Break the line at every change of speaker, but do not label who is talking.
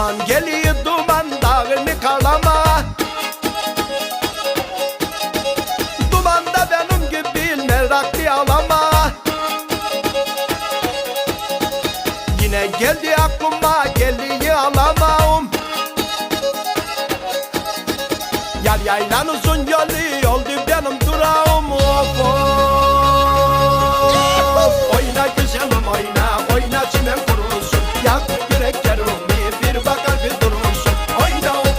aman geliyor duman dağını kalama. Dumanda benim gibi meraklı alama. Yine geldi aklıma geliyor alamam. Yar yaylan uzun yolu oldu benim durağım. Of of. Oyna güzelim oyna oyna çimem